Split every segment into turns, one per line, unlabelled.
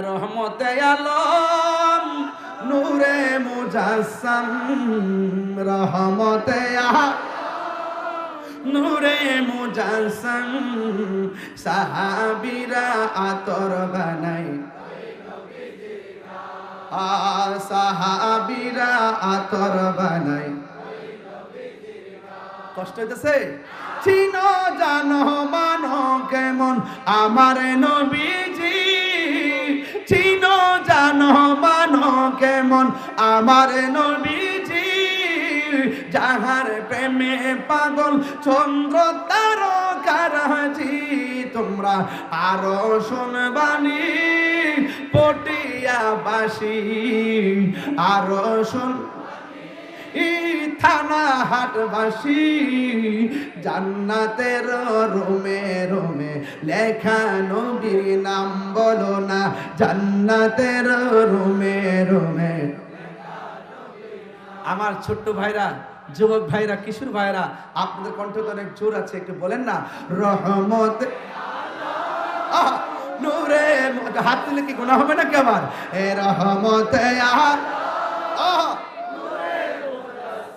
রহমতে আলম, নূরে মুজাসম, রহমতে নূরে মুজাসম, সাহাবিরা আতর বানাই। সাহাবিরা আতর বানাই। কষ্ট হইতেছে? চিনো জানো মানো কেমন? আমার নবীজি চিনো জানো মানো কেমন? আমার নবীজি, যাহার প্রেমে পাগল, চন্দ্র তারকারাজি, তোমরা আরও শুনবানি পটিয়াবাসী, আরও শুন থানা হাটবাসী জান্নাতের রোমে রোমে লেখা নবীর নাম বলো না জান্নাতের রোমে রোমে। আমার ছোট্ট ভাইরা যুবক ভাইরা কিশোর ভাইরা আপনাদের কণ্ঠ তো অনেক জোর আছে একটু বলেন না রহমত। হাত তুলে কি গোনা হবে নাকি আমার? এ রহমত আহ,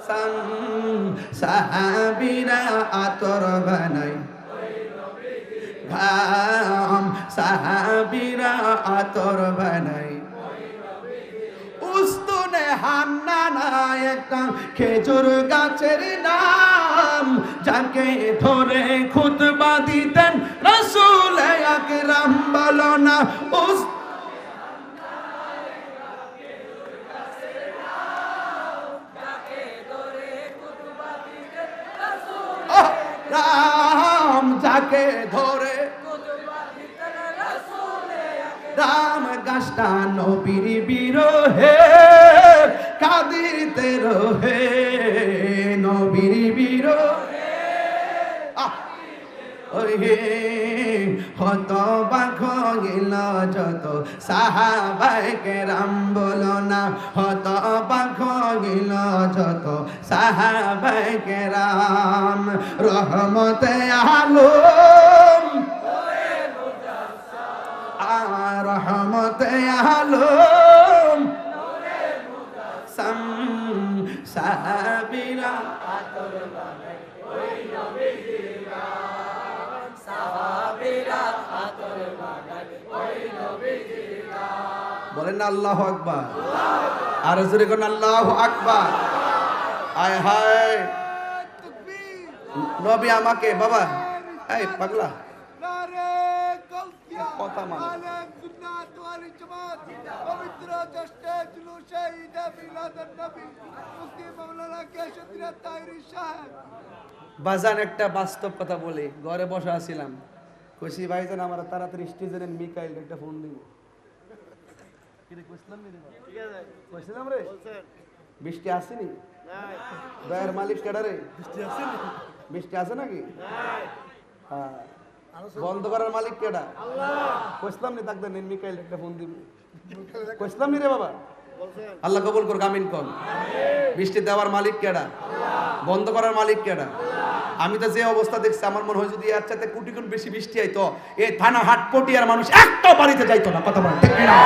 আহ, সাম সাহাবিরা আতর বানাই ঘাম সাহাবিরা আতর বানাই উস্তুনে হান্না না একটা খেজুর গাছের নাম যাকে ধরে খুতবা দিতেন রসুল আকরাম বলো না উস যাকে ধরে। রাম গাছটা নবীর বিরোহে কাদিতে রোহে নবীর বিরোহে। আহ, হত বাঘ গেল যত সাহাবাইকে রাম বলো না। হত বাঘ গেল যত সাহাবাইকে রাম। রহমতে আলো রহমতে আলম। বলেন না আল্লাহ আকবার। আর জোরে কোন আল্লাহ আকবার। আয় হায়। নবী আমাকে, বাবা, এই পাগলা। কথা মান।
পবিত্র জ্যেষ্ঠে
বাজান একটা বাস্তব কথা বলি, ঘরে বসা আছিলাম। খুশি আমার তাড়াতাড়ি মিকাইল একটা ফোন দিব। কইছিলাম রে বৃষ্টি আসেনি? দয়ার মালিক কেডা রে? বৃষ্টি আসেনি? বৃষ্টি আছে নাকি? হ্যাঁ। বন্ধ করার মালিক কেডা? কইছিলাম নি তাকদের নিন মিকাইল একটা ফোন দিব। কইছিলাম নি রে বাবা? আল্লাহ কবুল করুক আমিন কম বৃষ্টি দেওয়ার মালিক কেডা? বন্ধ করার মালিক কেডা? আমি তো যে অবস্থা দেখছি আমার মনে হয় যদি এর চাইতে কোটি গুণ বেশি বৃষ্টি আইতো এই থানা হাট পটিয়ার মানুষ একটা বাড়িতে যাইতো না কথা বলেন। ঠিক না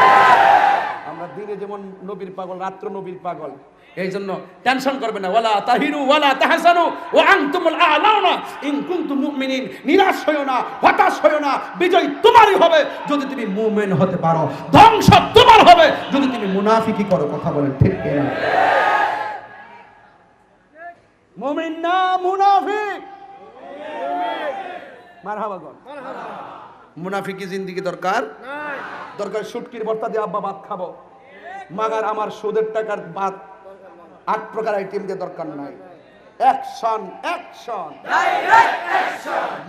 আমরা দিনে যেমন নবীর পাগল রাত্র নবীর পাগল। এই জন্য টেনশন করবে না। ওয়ালা তাহিরু ওয়ালা তাহসানু ওয়া আনতুমুল আ'লাউনা। ইন কুনতুম মুমিনিন নিরাশ হয়ো না হতাশ হয়ো না। বিজয় তোমারই হবে যদি তুমি মুমিন হতে পারো। ধ্বংস তোমার হবে যদি তুমি মুনাফিকি করো কথা বলেন ঠিক কি না মুমিন না মুনাফিক। মারহাবা গো মুনাফিকি জিন্দিগি দরকার। দরকার শুটকির ভর্তা দিয়ে আব্বা ভাত খাব। মাগার আমার সুদের টাকার বাদ আট প্রকার আইটেম দিয়ে দরকার নাই। অ্যাকশন অ্যাকশন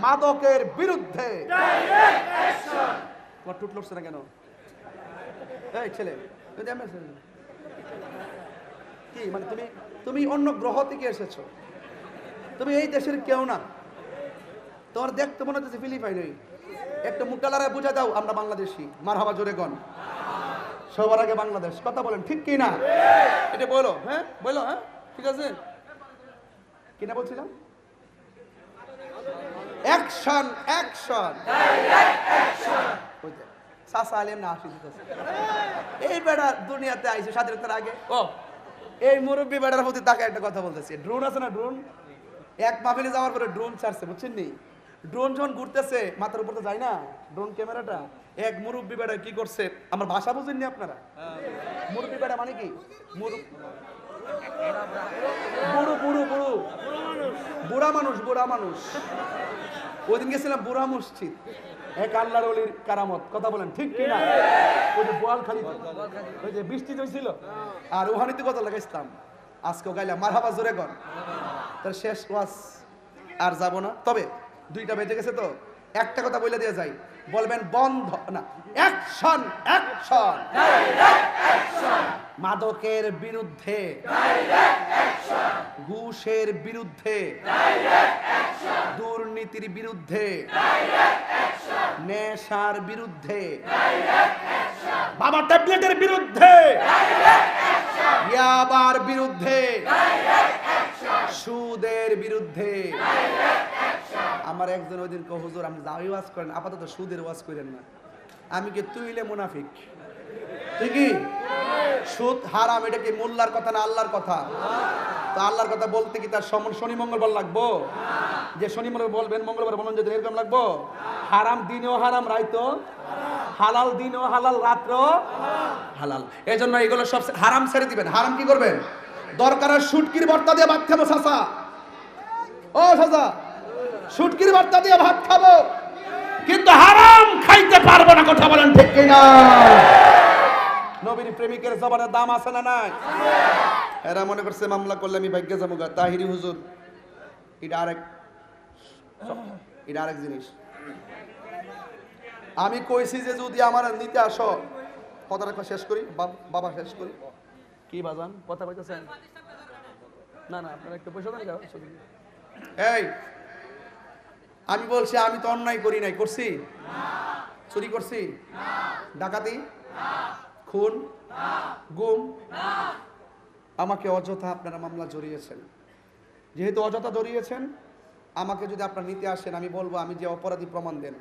মাদকের বিরুদ্ধে। না কেন? এই ছেলে কি মানে তুমি তুমি অন্য গ্রহ থেকে এসেছ। তুমি এই দেশের কেউ না। তোমার দেখতে মনে হচ্ছে ফিলিপাইনই একটা মুখটা লড়াই বুঝা দাও, আমরা বাংলাদেশি। মার হাবা জোরে গন সবার আগে বাংলাদেশ। কথা বলেন ঠিক কি না? এটা বলো হ্যাঁ? বলো হ্যাঁ? ঠিক আছে? কিনা বলছিলাম? অ্যাকশন অ্যাকশন সাসা আলেম না আসি এই বেড়া দুনিয়াতে আইছে স্বাধীনতার আগে। ও। এই মুরব্বী বেড়ার প্রতি তাকে একটা কথা বলতেছি। ড্রোন আছে না ড্রোন এক মাহফিলে যাওয়ার পরে ড্রোন ছাড়ছে বুঝছেন নি? ড্রোন যখন ঘুরতেছে মাথার উপর তো যায় না ড্রোন ক্যামেরাটা। এক মুরব্বী বেড়া কি করছে আমার ভাষা বুঝেননি আপনারা? মুরব্বী বেড়া মানে কি? বুড়ো বুড়ো বুড়ো বুড়া। মানুষ। বুড়া মানুষ ওই দিন গেছিলাম বুড়া মসজিদ। এক আল্লাহর অলির কারামত। কথা বলেন ঠিক কি না? ওই যে বোয়াল খালি ওই যে বৃষ্টি হয়েছিল। আর ওহানিতে কথা লাগাইছিলাম। আজকে গাইলাম মার হাবা জোরে কর। তার শেষ ওয়াজ আর যাব না। তবে দুইটা বেজে গেছে তো? একটা কথা বলে দিয়ে যাই। বলবেন বন্ধ, না অ্যাকশন অ্যাকশন মাদকের বিরুদ্ধে। ঘুষের বিরুদ্ধে। দুর্নীতির বিরুদ্ধে। নেশার বিরুদ্ধে। বাবা ট্যাবলেটের বিরুদ্ধে। ইয়াবার বিরুদ্ধে। সুদের বিরুদ্ধে। আমার একজন ওই দিন কো হুজুর, আপনি যাওয়াই ওয়াজ করেন, আপাতত সুদের ওয়াজ করেন না। আমি কি তুইলে মুনাফিক? তুই কি? সুদ হারাম, এটা কি মোল্লার কথা না আল্লাহর কথা? তো আল্লাহর কথা বলতে কি তার সমন শনি, মঙ্গলবার লাগবো? যে শনি, মঙ্গলবার বলবেন, মঙ্গলবার বলুন যদি এরকম লাগবো? হারাম দিনেও হারাম, রাইতো? হালাল দিনও হালাল রাত্র হালাল। এই জন্য এগুলো সব হারাম ছেড়ে দিবেন। হারাম কি করবেন? দরকার হয় শুটকির বর্তা দিয়ে খাব সাসা ও সাসা শুটকির বর্তা দিয়ে ভাত খাব। কিন্তু হারাম খাইতে পারব না কথা বলেন ঠিক কিনা? নবীর প্রেমিকের জবানের দাম আছে না নাই? এরা মনে করছে মামলা করলে আমি ভাগ্যে যাব গা। তাহিরি হুজুর এটা আরেক এটা আরেক জিনিস। আমি কইছি যে যদি আমার নিতে আসো কথাটা শেষ করি বাবা শেষ করি। কি বাজান? কথা কইতেছেন? না না আপনারা একটু পয়সা দেন যাও, এই আমি বলছি, আমি তো অন্যায় করি নাই। করছি? চুরি করছি? ডাকাতি? খুন? গুম? আমাকে অযথা আপনারা মামলা জড়িয়েছেন। যেহেতু অযথা জড়িয়েছেন, আমাকে যদি আপনারা নিতে আসেন, আমি বলব, আমি যে অপরাধী প্রমাণ দেন।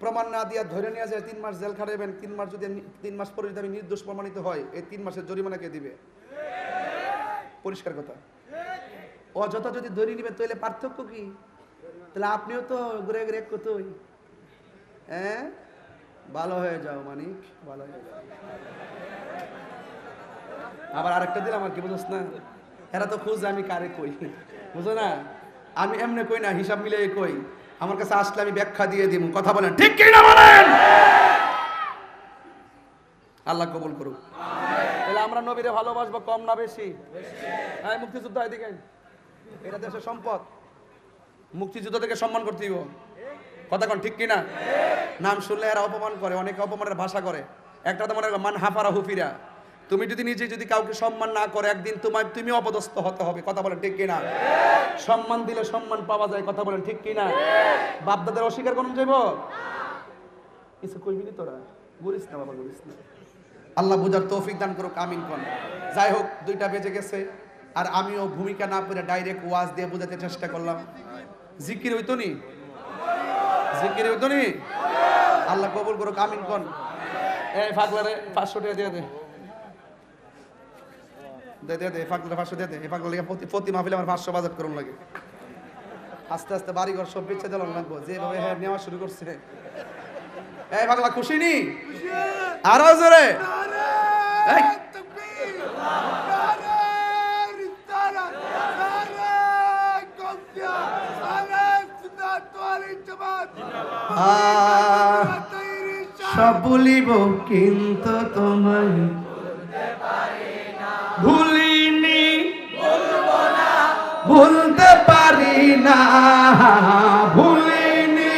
প্রমাণ না দিয়া ধরে নিয়ে যায়, তিন মাস জেল খাটাইবেন, তিন মাস যদি তিন মাস পরে যদি আমি নির্দোষ প্রমাণিত হয়, এই তিন মাসের জরিমানা কে দিবে? পরিষ্কার কথা। অযথা যদি ধরে নিবেন, তাহলে পার্থক্য কি? তাহলে আপনিও তো ঘুরে ঘুরে কতই? হ্যাঁ? ভালো হয়ে যাও, মানিক, ভালো হয়ে যাও। আবার আরেকটা দিলাম আর কি, বুঝোস না? এরা তো খুঁজ আমি কারে কই? বুঝো না? আমি এমনি কই না, হিসাব মিলে কই। আমার কাছে আসলে আমি ব্যাখ্যা দিয়ে দিব, কথা বলেন। ঠিক কি না বলেন? আল্লাহ কবুল করুক। তাহলে আমরা নবীরে ভালোবাসবো কম না বেশি? হ্যাঁ মুক্তিযুদ্ধ এদিকে এটা দেশের সম্পদ। মুক্তিযুদ্ধ থেকে সম্মান করতে দিব কথা কন ঠিক কিনা? নাম শুনলে এরা অপমান করে, অনেকে অপমানের ভাষা করে। একটা তো মনে হাফারা হুফিরা। তুমি যদি নিজে যদি কাউকে সম্মান না করে, একদিন তোমার তুমি অপদস্থ হতে হবে। কথা বলেন ঠিক কিনা? সম্মান দিলে সম্মান পাওয়া যায়, কথা বলেন ঠিক কিনা? বাপদাদের অস্বীকার করুন যাইব? কিছু কইবি নি তোরা? ঘুরিস না বাবা ঘুরিস না। আল্লাহ বুঝার তৌফিক দান করুক, আমিন কোন। যাই হোক, দুইটা বেজে গেছে। আর আমিও ভূমিকা না পড়ে ডাইরেক্ট ওয়াজ দিয়ে বোঝাতে চেষ্টা করলাম। জিকির হইতো নি? জিকির হইতো নি? আল্লাহ কবুল করুক, আমিন কোন। এই ফাগলারে পাঁচশো টাকা দিয়ে দে। দে দে দে, ফাগলারে পাঁচশো দিয়ে দে। এই ফাগলা প্রতি প্রতি মাহফিলে আমার পাঁচশো বাজার করুন লাগে। আস্তে আস্তে বাড়ি ঘর সব বেচে দিলাম লাগবো। যেভাবে হ্যাঁ নেওয়া শুরু করছে। এই ফাগলা, খুশি নি? আরও জোরে।
নারে তাকবীর নারে রিসালাত নারে কমতিয়া নারে সুন্নাত ওয়াল জামাত
আহ,
তৈরি
সব ভুলিব কিন্তু তোমায় ভুলিনি। ভুলতে পারি না। ভুলিনি।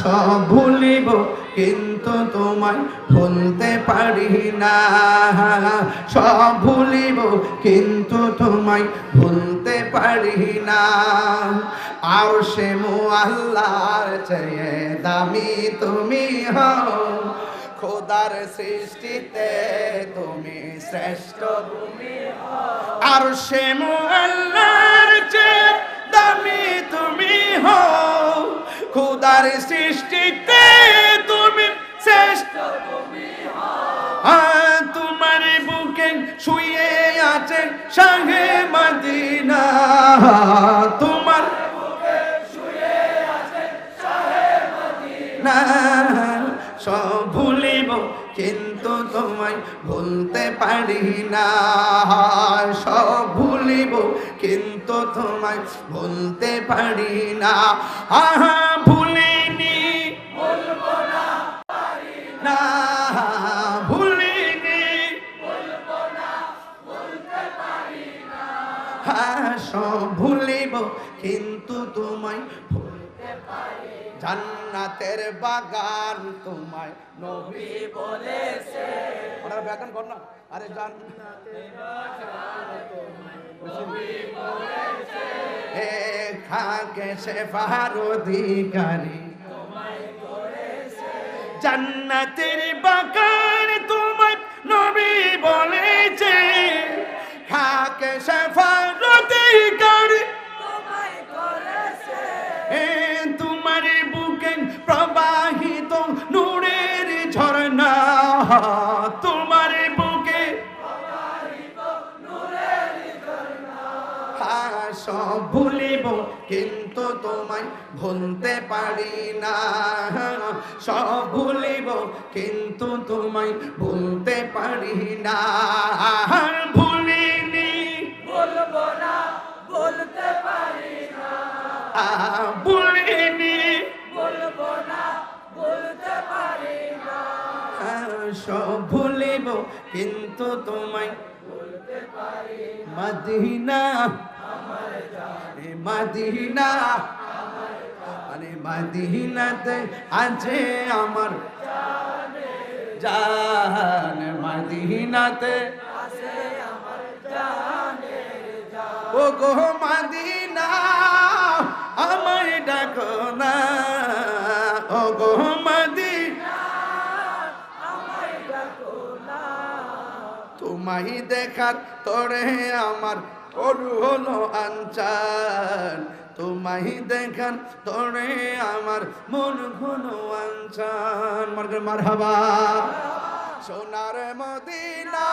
সব ভুলিব কিন্তু তোমায় ভুলতে পারি না। সব ভুলিব, কিন্তু তোমায় ভুলতে পারি না। আর সে মো আল্লাহর চেয়ে দামি তুমি হও। খোদার সৃষ্টিতে তুমি শ্রেষ্ঠ তুমি আর সে মো আল্লাহর চেয়ে দামি তুমি হও। খুদার সৃষ্টিতে শ্রেষ্ঠ তোমার বুকে শুয়ে আছেন সঙ্গে তোমার সব ভুলিব, কিন্তু তোমায় ভুলতে পারি না। সব ভুলিব, কিন্তু তোমায় ভুলতে পারি না। আহা ভুলিনি জান্নাতের বাগান তোমায় নবী বলেছে। ওনারা ব্যাখ্যান কর না। আরে জান্নাতের বাগান তোমায় নবী বলেছে এ খাকে সে অধিকারী। জান্নাতের বাগান তোমায় ভুলতে পারি না। সব ভুলিব কিন্তু তোমায় ভুলতে পারি না। ভুলিনি। বলব না বলতে আহ, ভুলিনি। বলব না বলতে আহ, সব ভুলিব কিন্তু তোমায় মদিনা। এ মদিনা। আরে মদিনাতে আছে আমার জান মদিনাতে ও গো মদিনা, আমায় ডাকো না। ও গো মদিনা তোমায় দেখার তোরে আমার অরু হলো আনচান তোমায় দেখার তোরে আমার মন হলো আনচান মার মার হাবা সোনার মদিনা।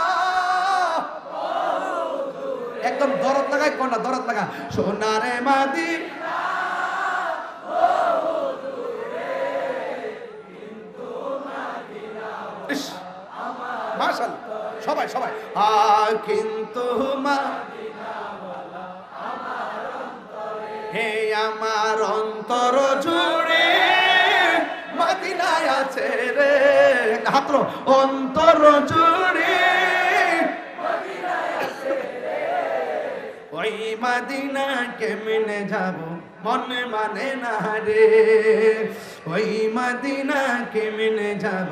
একদম দরদ লাগাই কোনটা দরদ লাগা। সোনারে মাদি ইস, মাশাআল্লাহ সবাই সবাই। আ কিন্তু মা হাতলো অন্তর জুড়ে। ওই মাদিনা কেমনে যাব মনে মানে না রে। ওই মাদিনা কেমনে যাব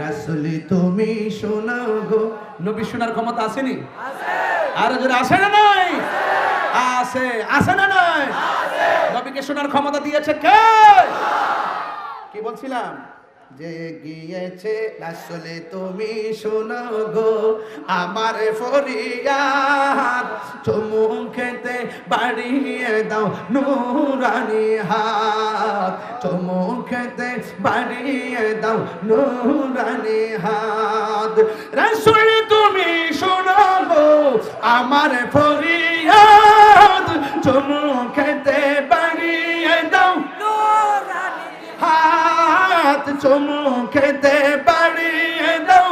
রাসুলি তুমি শোনাও গো। নবী শোনার ক্ষমতা আসেনি? আর যদি আসে না নাই? আছে আছে না নাই? নবীকে শোনার ক্ষমতা দিয়েছে কে? কি বলছিলাম? যে গিয়েছে আসলে তুমি শোনো গো, আমার ফরিয়াদ। চুমু খেতে বাড়িয়ে দাও নুরানি হাত। চুমু খেতে বাড়িয়ে দাও নুরানি হাত। রাসুল, তুমি শোনো গো, আমার ফরিয়াদ। চুমু হাত খেতে বাড়িয়ে দাও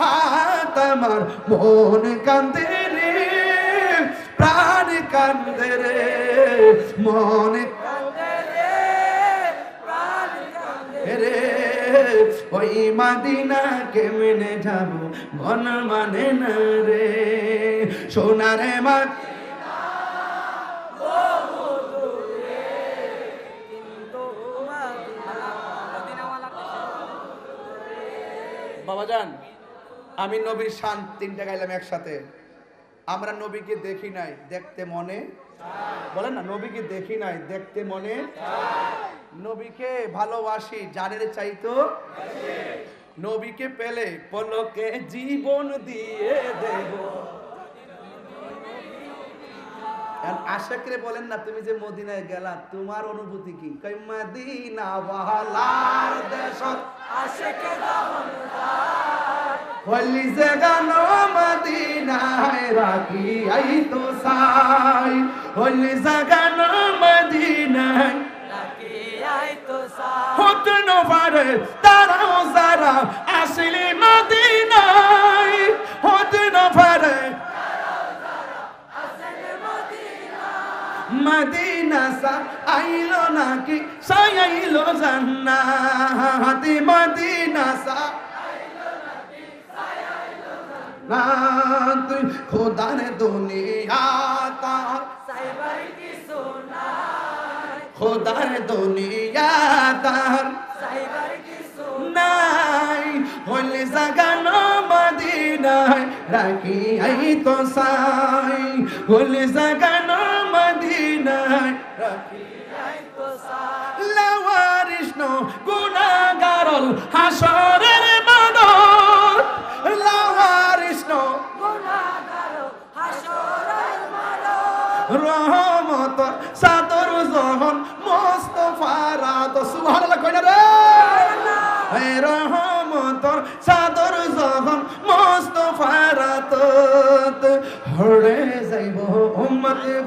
হাত আমার মন কান্দে রে প্রাণ কান্দে রে মন রে ওই মাদিনা কেমনে যাব মন মানে না রে। সোনারে মা বাবাজান আমি নবীর শান তিনটা গাইলাম একসাথে। আমরা নবীকে দেখি নাই, দেখতে মনে বলেন না, নবীকে দেখি নাই, দেখতে মনে নবীকে ভালোবাসি, জানের চাইতো নবীকে পেলে পলকে জীবন দিয়ে দেব। আশেকরে বলেন না, তুমি যে মদিনায় গেলা, তোমার অনুভূতি কি? মদিনা ওয়ালার দেশত হলি জাগানো মদিনায় রাখি আই তো সাই। হলি জাগানো মদিনায় হতে না তারাও যারা আসলে মদিনায়। হতে না মদিনা সা আইলো নাকি সাই আইলো জান্নাতি। মদিনা সা রাত খোদার দুনিয়া তার। খোদার দুনিয়া নাই হলে জাগানো মদিনায় রাখি আই তো সাই হলে জাগানো মদিনায় রাখি লাওয়ারিষ্ণ গুণাগারল হাসরের মাদর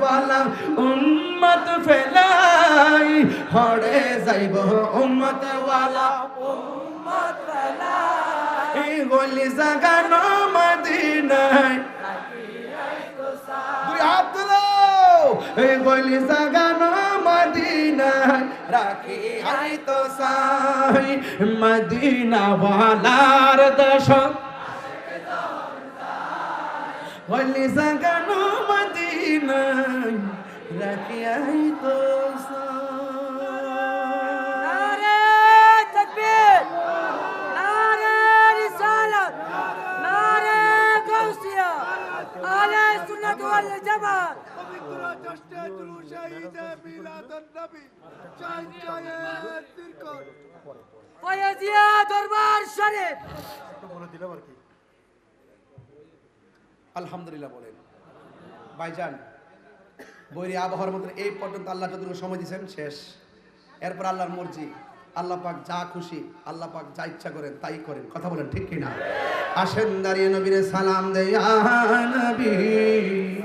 বালা উম্মত ফেলাই হরে যাইব উম্মত ওয়ালা এই গলি জাগানো মদিনায়। দুই হাত তুলো এই গলি জাগানো মদিনায়। রাখি আই তো সাই মদিনা ওয়ালার দেশ গলি জাগানো মদিনায় রাখি আই তো সাই
নারে তাকবীর নারে রিসালাত নারে গাউসিয়া। আলে সুন্নাত ওয়াল জামাত।
পবিত্র জ্যেষ্ঠ জুলুসে ঈদে মিলাদুন নবী জয় জয় তিরকন
ফয়াজিয়া দরবার শরীফ।
আলহামদুলিল্লাহ বলেন। ভাইজান বৈরী আবহাওয়ার মধ্যে এই পর্যন্ত আল্লাহ যতটুকু সময় দিয়েছেন, শেষ। এরপর আল্লাহর মর্জি। আল্লাহ পাক যা খুশি, আল্লাহ পাক যা ইচ্ছা করেন, তাই করেন। কথা বলেন ঠিক কিনা? আসেন দাঁড়িয়ে নবীরে সালাম দেয়া নবী।